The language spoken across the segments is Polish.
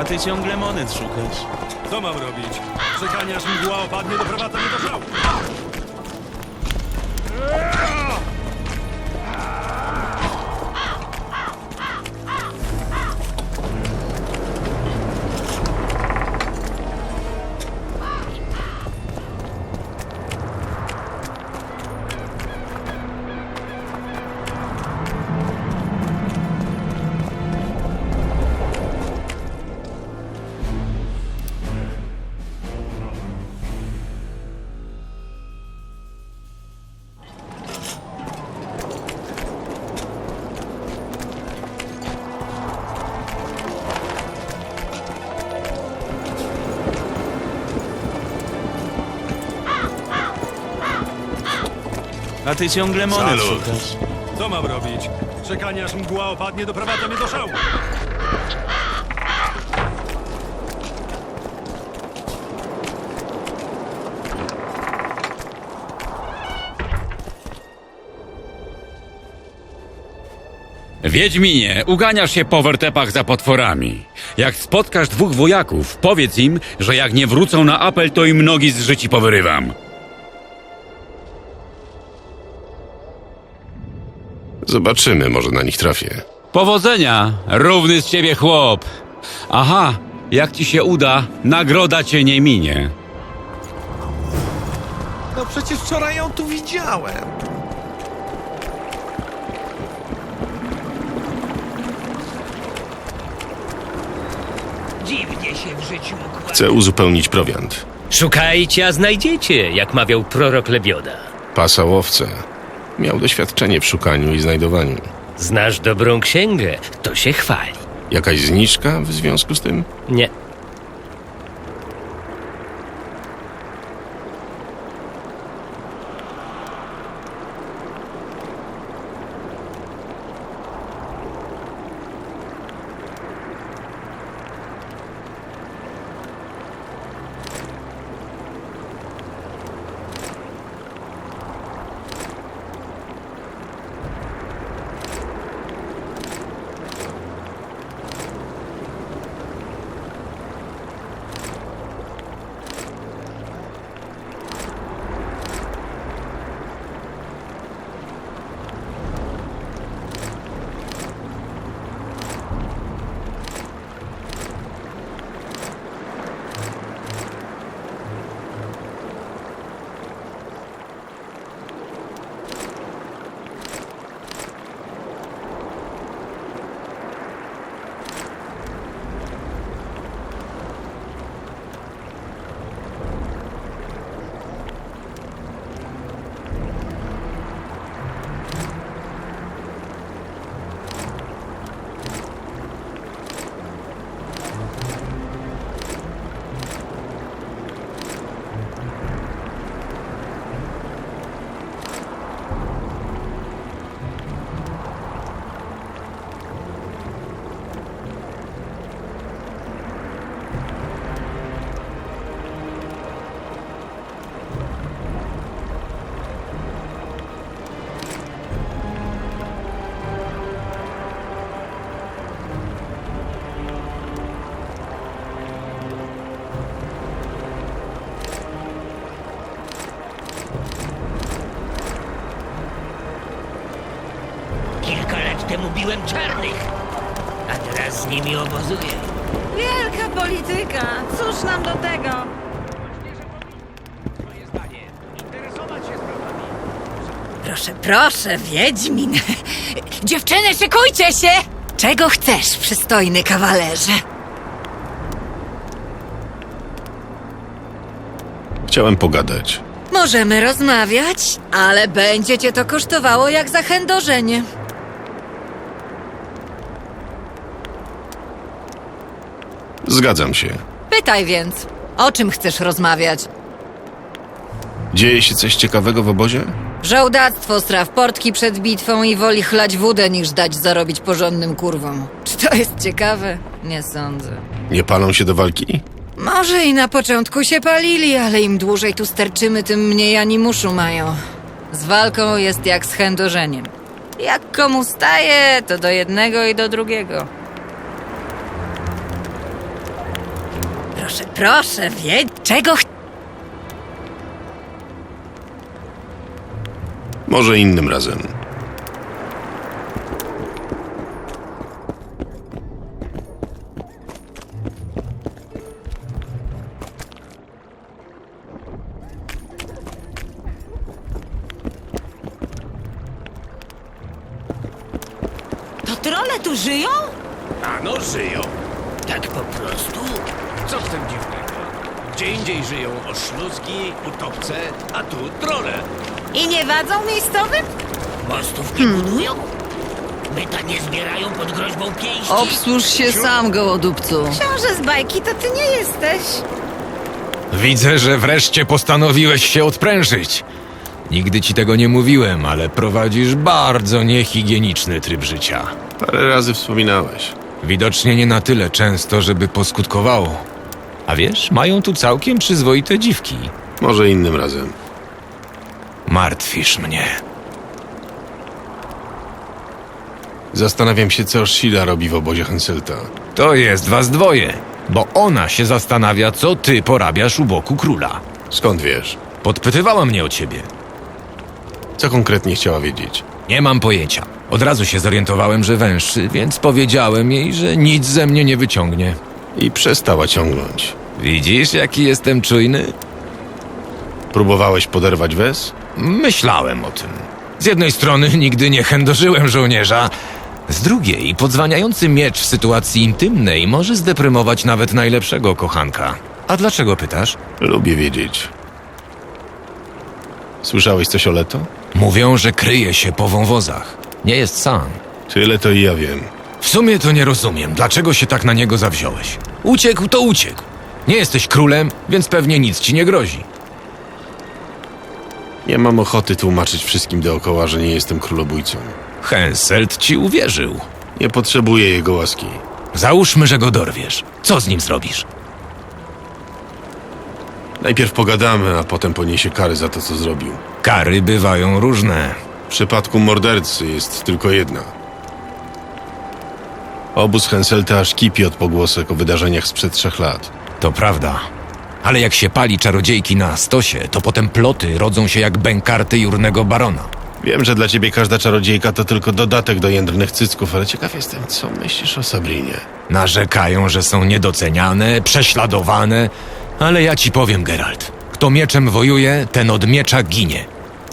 A ty ciągle monet szukasz. Co mam robić? Czekanie aż mgła opadnie doprowadza mnie do szału. A ty ciągle monet Salut. szukasz. Co mam robić? Czekanie aż mgła opadnie doprowadza mnie do szału. Wiedźminie, uganiasz się po wertepach za potworami. Jak spotkasz dwóch wojaków, powiedz im, że jak nie wrócą na apel, to im nogi z życi powyrywam. Zobaczymy, może na nich trafię. Powodzenia, równy z ciebie chłop. Aha, jak ci się uda, nagroda cię nie minie. No przecież wczoraj ją tu widziałem. Dziwnie się w życiu układa. Chcę uzupełnić prowiant. Szukajcie, a znajdziecie, jak mawiał prorok Lebioda. Pasa łowcę. Miał doświadczenie w szukaniu i znajdowaniu. Znasz dobrą księgę, to się chwali. Jakaś zniżka w związku z tym? Nie, lat temu biłem czarnych, a teraz z nimi obozuję. Wielka polityka! Cóż nam do tego? Proszę, proszę, Wiedźmin. Dziewczyny, szykujcie się! Czego chcesz, przystojny kawalerze? Chciałem pogadać. Możemy rozmawiać, ale będzie cię to kosztowało jak zachędożenie. Zgadzam się. Pytaj więc, o czym chcesz rozmawiać? Dzieje się coś ciekawego w obozie? Żołdactwo straw portki przed bitwą i woli chlać wódę niż dać zarobić porządnym kurwom. Czy to jest ciekawe? Nie sądzę. Nie palą się do walki? Może i na początku się palili, ale im dłużej tu sterczymy, tym mniej animuszu mają. Z walką jest jak z chędożeniem. Jak komu staje, to do jednego i do drugiego. Proszę, proszę, wiedz, czego ch... Może innym razem. To trole tu żyją? A no żyją. Tak po prostu? Co w tym dziwnego? Gdzie indziej żyją oszluzgi, utopce, a tu trole. I nie wadzą miejscowym? Mostów nie budują? Myta nie zbierają pod groźbą pięści? Obsłuż się sam, gołodupcu. Książę z bajki to ty nie jesteś. Widzę, że wreszcie postanowiłeś się odprężyć. Nigdy ci tego nie mówiłem, ale prowadzisz bardzo niehigieniczny tryb życia. Parę razy wspominałeś. Widocznie nie na tyle często, żeby poskutkowało. A wiesz, mają tu całkiem przyzwoite dziwki. Może innym razem. Martwisz mnie. Zastanawiam się, co Sheila robi w obozie Henselta. To jest was dwoje, bo ona się zastanawia, co ty porabiasz u boku króla. Skąd wiesz? Podpytywała mnie o ciebie. Co konkretnie chciała wiedzieć? Nie mam pojęcia. Od razu się zorientowałem, że węższy, więc powiedziałem jej, że nic ze mnie nie wyciągnie. I przestała ciągnąć. Widzisz, jaki jestem czujny? Próbowałeś poderwać Wes? Myślałem o tym. Z jednej strony nigdy nie chędożyłem żołnierza, z drugiej podzwaniający miecz w sytuacji intymnej może zdeprymować nawet najlepszego kochanka. A dlaczego pytasz? Lubię wiedzieć. Słyszałeś coś o Leto? Mówią, że kryje się po wąwozach. Nie jest sam. Tyle to i ja wiem. W sumie to nie rozumiem, dlaczego się tak na niego zawziąłeś. Uciekł to uciekł. Nie jesteś królem, więc pewnie nic ci nie grozi. Nie mam ochoty tłumaczyć wszystkim dookoła, że nie jestem królobójcą. Henselt ci uwierzył. Nie potrzebuję jego łaski. Załóżmy, że go dorwiesz. Co z nim zrobisz? Najpierw pogadamy, a potem poniesie kary za to, co zrobił. Kary bywają różne. W przypadku mordercy jest tylko jedna. Obóz Henselta aż kipi od pogłosek o wydarzeniach sprzed trzech lat. To prawda. Ale jak się pali czarodziejki na stosie, to potem ploty rodzą się jak bękarty jurnego barona. Wiem, że dla ciebie każda czarodziejka to tylko dodatek do jędrnych cycków, ale ciekaw jestem, co myślisz o Sabrinie. Narzekają, że są niedoceniane, prześladowane, ale ja ci powiem, Geralt. Kto mieczem wojuje, ten od miecza ginie.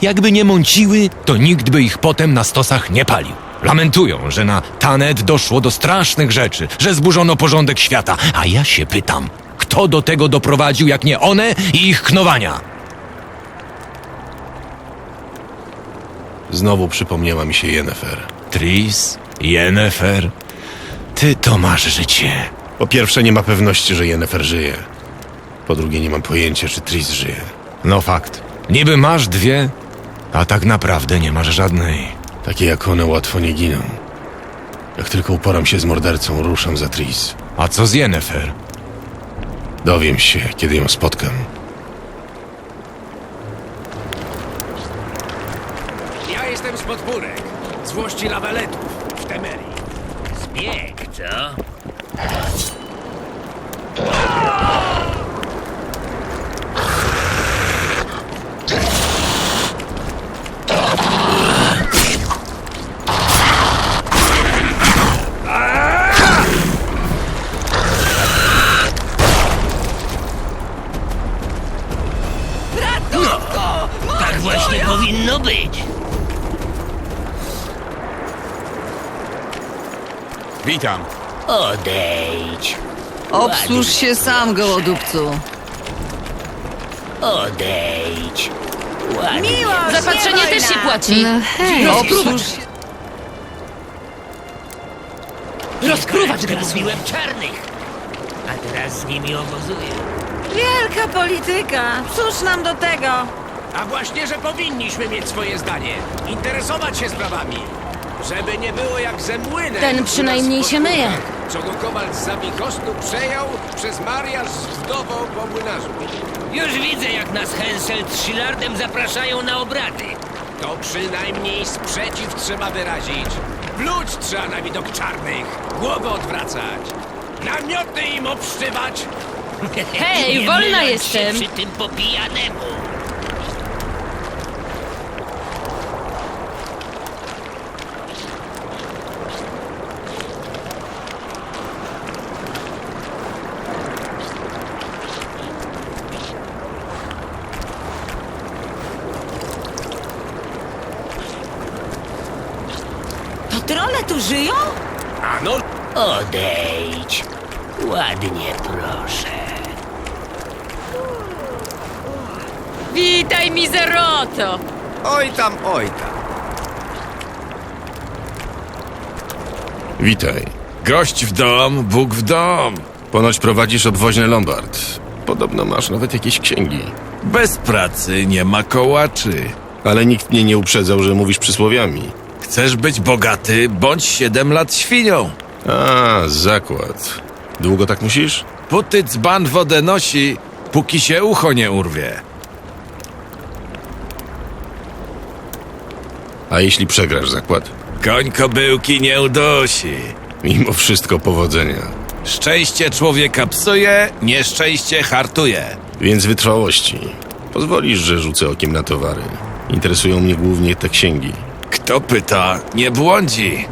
Jakby nie mąciły, to nikt by ich potem na stosach nie palił. Lamentują, że na Tanet doszło do strasznych rzeczy, że zburzono porządek świata, a ja się pytam, kto do tego doprowadził, jak nie one i ich knowania? Znowu przypomniała mi się Yennefer. Tris, Yennefer, ty to masz życie. Po pierwsze, nie ma pewności, że Yennefer żyje. Po drugie, nie mam pojęcia, czy Tris żyje. No fakt. Niby masz dwie, a tak naprawdę nie masz żadnej. Takie jak one łatwo nie giną. Jak tylko uporam się z mordercą, ruszam za Tris. A co z Yennefer? Dowiem się, kiedy ją spotkam. Ja jestem z podpórek. Z włości w Temerii. Zbieg, co? Witam. Odejdź. Obsłuż się sam, gołodupcu. Odejdź. Ładnie. Zapatrzenie też się płaci. No hej, obsłuż się. Rozpruwacz Mówiłem czarnych. A teraz z nimi obozuję. Wielka polityka. Cóż nam do tego? A właśnie, że powinniśmy mieć swoje zdanie. Interesować się sprawami. Żeby nie było jak ze młynem. Ten przynajmniej się myje. Co go kowal z Zabikostu przejął przez mariaż z wdową po młynarzu. Już widzę, jak nas Henselt z Szilardem zapraszają na obrady. To przynajmniej sprzeciw trzeba wyrazić. Pluć trzeba na widok czarnych, głowę odwracać, namioty im obszczywać, Hej, Nie wolna jestem. Przy tym popijanemu trole tu żyją? A no, Odejdź. Ładnie proszę. Witaj, mizeroto! oj tam, oj tam. Witaj. Gość w dom, Bóg w dom. Ponoć prowadzisz obwoźny Lombard. Podobno masz nawet jakieś księgi. Bez pracy nie ma kołaczy. Ale nikt mnie nie uprzedzał, że mówisz przysłowiami. Chcesz być bogaty, bądź siedem lat świnią. A, zakład. Długo tak musisz? Póty dzban wodę nosi, póki się ucho nie urwie. A jeśli przegrasz zakład? Koń kobyłki nie udosi. Mimo wszystko powodzenia. Szczęście człowieka psuje, nieszczęście hartuje. Więc wytrwałości. Pozwolisz, że rzucę okiem na towary. Interesują mnie głównie te księgi. Kto pyta, nie błądzi.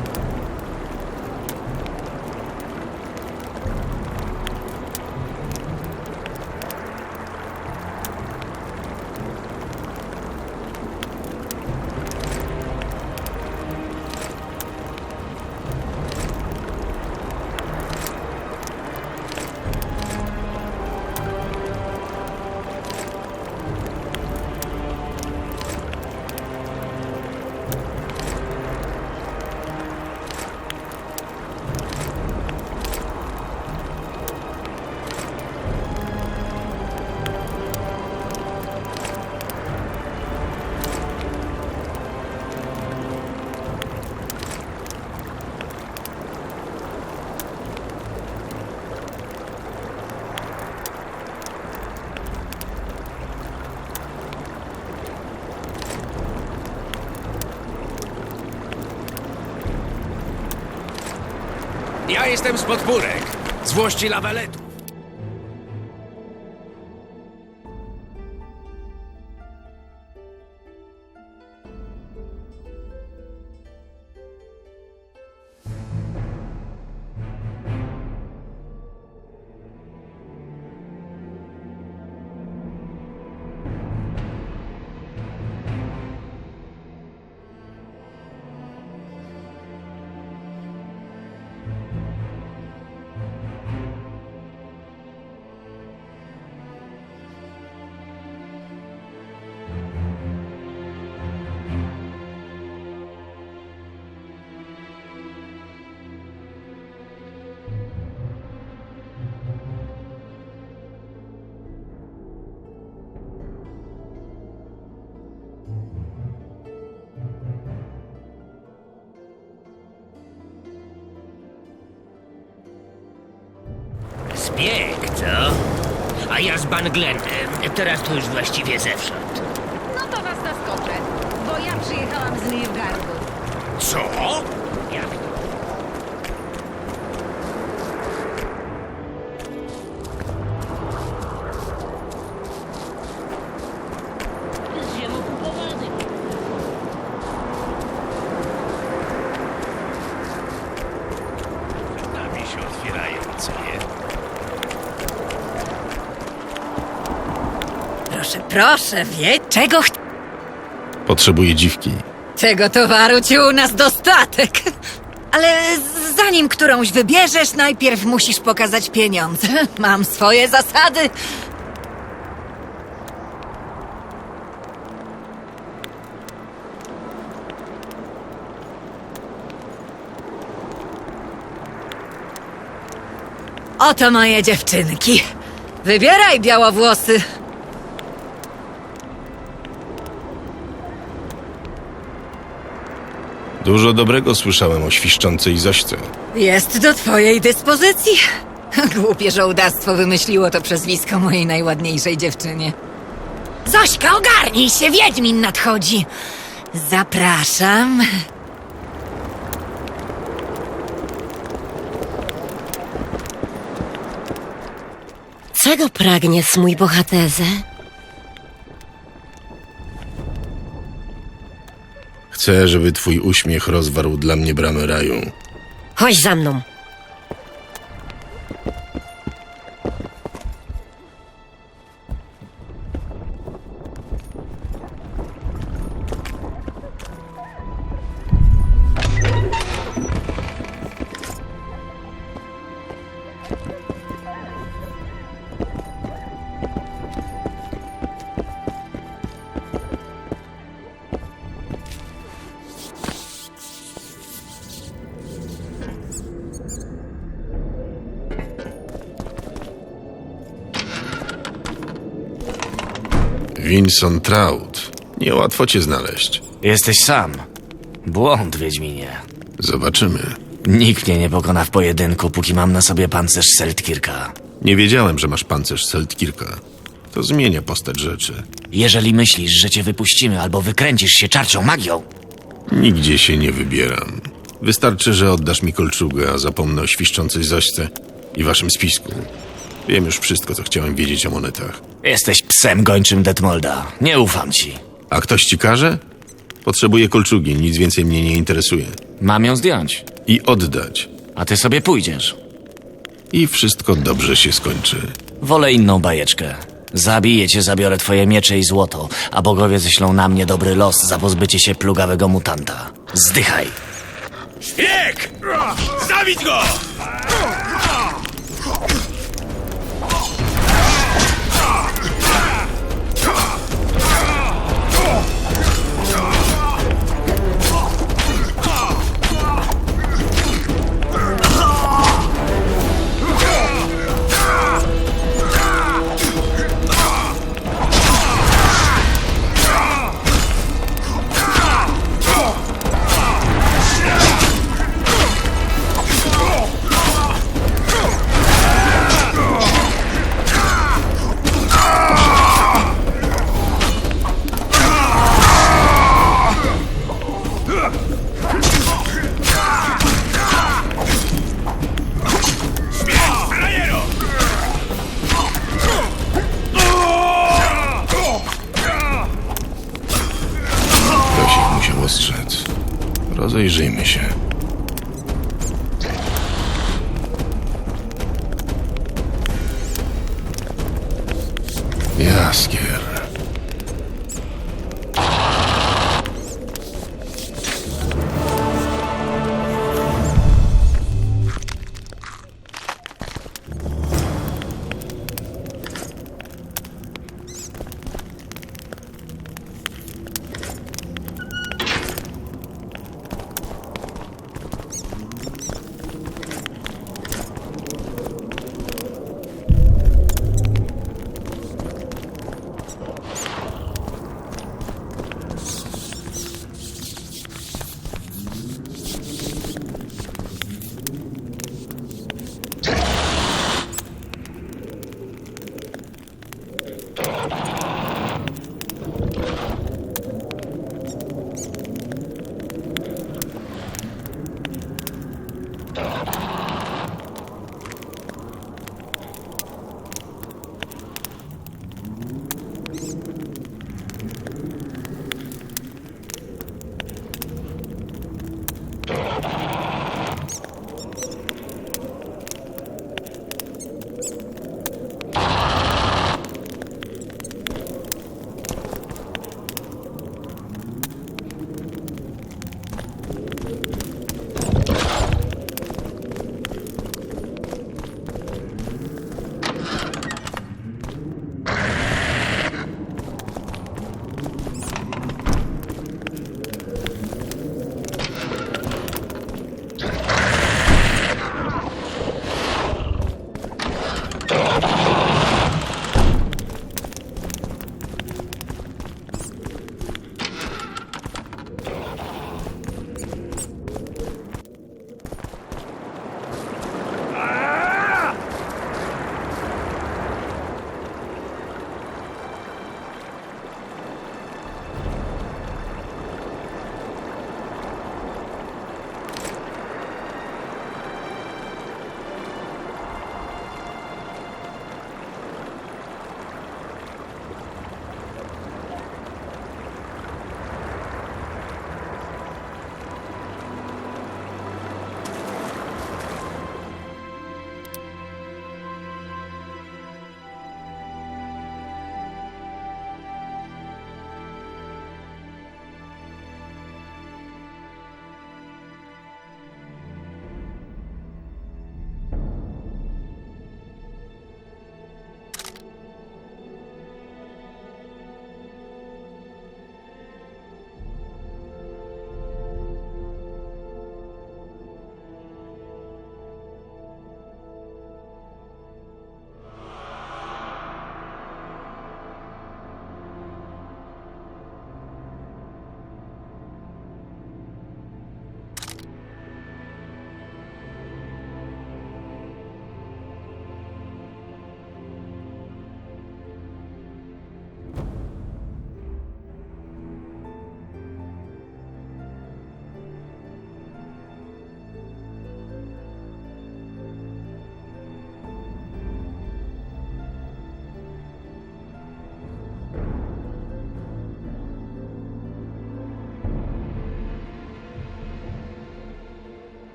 Ja jestem z podpórek. Złości lawaletu. Zbieg, co? A ja z Banglenem. Teraz to już właściwie zewsząd. No to was zaskoczę, bo ja przyjechałam z Nilfgaardu. Co? Proszę, wie, czego ch... Potrzebuję dziwki. Tego towaru ci u nas dostatek. Ale zanim którąś wybierzesz, najpierw musisz pokazać pieniądze. Mam swoje zasady. Oto moje dziewczynki. Wybieraj białowłosy. Dużo dobrego słyszałem o świszczącej Zośce. Jest do twojej dyspozycji. Głupie żołdactwo wymyśliło to przezwisko mojej najładniejszej dziewczynie. Zośka, ogarnij się, Wiedźmin nadchodzi. Zapraszam. Czego pragniesz, mój bohaterze? Chcę, żeby twój uśmiech rozwarł dla mnie bramę raju. Chodź za mną. Vincent Trout. Niełatwo cię znaleźć. Jesteś sam. Błąd, Wiedźminie. Zobaczymy. Nikt mnie nie pokona w pojedynku, póki mam na sobie pancerz Seltkirka. Nie wiedziałem, że masz pancerz Seltkirka. To zmienia postać rzeczy. Jeżeli myślisz, że cię wypuścimy albo wykręcisz się czarcią magią, Nigdzie się nie wybieram. Wystarczy, że oddasz mi kolczugę, a zapomnę o świszczącej zośce i waszym spisku. Wiem już wszystko, co chciałem wiedzieć o monetach. jesteś psem gończym Detmolda. Nie ufam ci. A ktoś ci każe? Potrzebuję kolczugi, nic więcej mnie nie interesuje. Mam ją zdjąć, I oddać. a ty sobie pójdziesz. I wszystko dobrze się skończy. Wolę inną bajeczkę. Zabiję cię, zabiorę twoje miecze i złoto, a bogowie ześlą na mnie dobry los za pozbycie się plugawego mutanta. Zdychaj! Szpieg! Zabić go!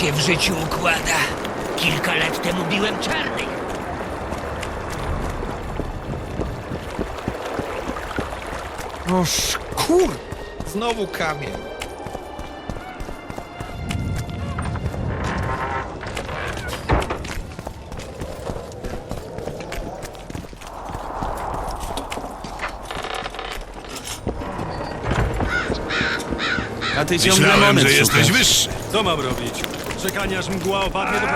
Się w życiu układa. Kilka lat temu biłem czarnych. Oż kur... Znowu kamień. A ty ciągle monet szukasz. wyższy. Co mam robić? Czekanie aż mgła opadnie do?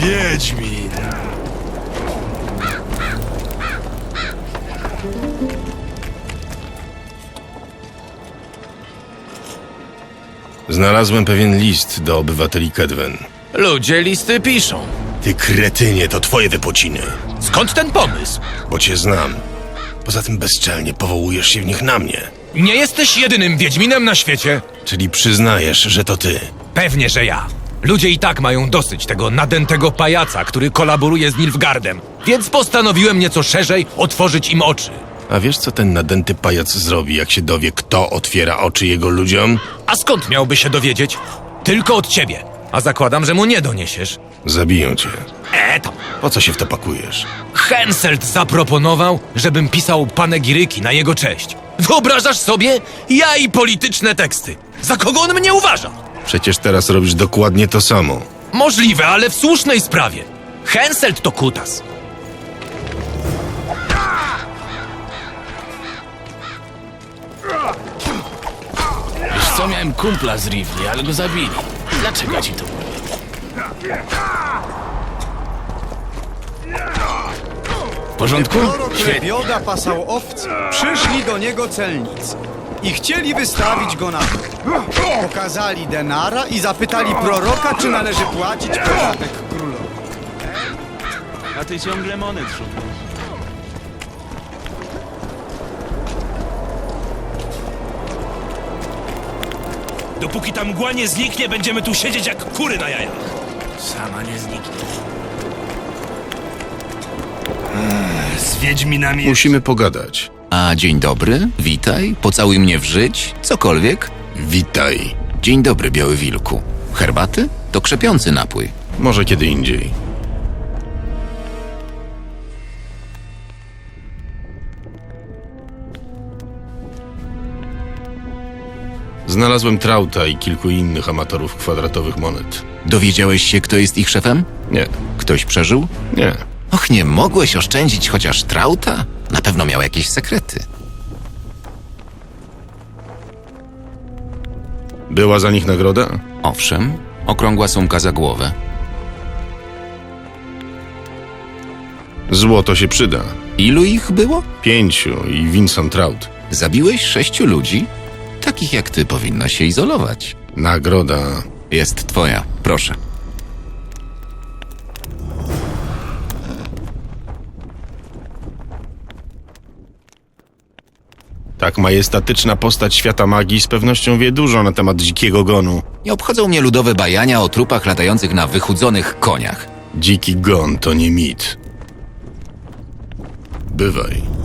Wiedźmin. Znalazłem pewien list do obywateli Kedwen. Ludzie listy piszą. Ty kretynie, to twoje wypociny. Skąd ten pomysł? Bo cię znam. Poza tym bezczelnie powołujesz się w nich na mnie. Nie jesteś jedynym Wiedźminem na świecie. Czyli przyznajesz, że to ty. Pewnie, że ja. Ludzie i tak mają dosyć tego nadętego pajaca, który kolaboruje z Nilfgardem, więc postanowiłem nieco szerzej otworzyć im oczy. A wiesz, co ten nadęty pajac zrobi, jak się dowie, kto otwiera oczy jego ludziom? A skąd miałby się dowiedzieć? Tylko od ciebie. A zakładam, że mu nie doniesiesz. Zabiją cię. E, tam. Po co się w to pakujesz? Henselt zaproponował, żebym pisał panegiryki na jego cześć. Wyobrażasz sobie? Ja i polityczne teksty. Za kogo on mnie uważa? Przecież teraz robisz dokładnie to samo. Możliwe, ale w słusznej sprawie. Henselt to kutas. Co, miałem kumpla z Rivli, ale go zabili. Dlaczego ci to mówię? W porządku? Świetnie. Bioda pasał owce. Przyszli do niego celnicy. I chcieli wystawić go na dół. Pokazali denara i zapytali proroka, czy należy płacić podatek królowi. A ty ciągle monet szukasz. Dopóki ta mgła nie zniknie, będziemy tu siedzieć jak kury na jajach. Sama nie zniknie. Z Wiedźminami... Musimy pogadać. A dzień dobry, witaj, pocałuj mnie w żyć, cokolwiek. Witaj. Dzień dobry, biały wilku. Herbaty? To krzepiący napój. Może kiedy indziej. Znalazłem Trauta i kilku innych amatorów kwadratowych monet. Dowiedziałeś się, kto jest ich szefem? Nie, Ktoś przeżył? nie. Och, nie mogłeś oszczędzić chociaż trauta? Na pewno miał jakieś sekrety. Była za nich nagroda? Owszem, okrągła sumka za głowę. Złoto się przyda. Ilu ich było? Pięciu i Vincent Traut. Zabiłeś sześciu ludzi? Takich jak ty powinno się izolować. Nagroda. Jest twoja, proszę. Tak majestatyczna postać świata magii z pewnością wie dużo na temat dzikiego gonu. Nie obchodzą mnie ludowe bajania o trupach latających na wychudzonych koniach. Dziki gon to nie mit. Bywaj.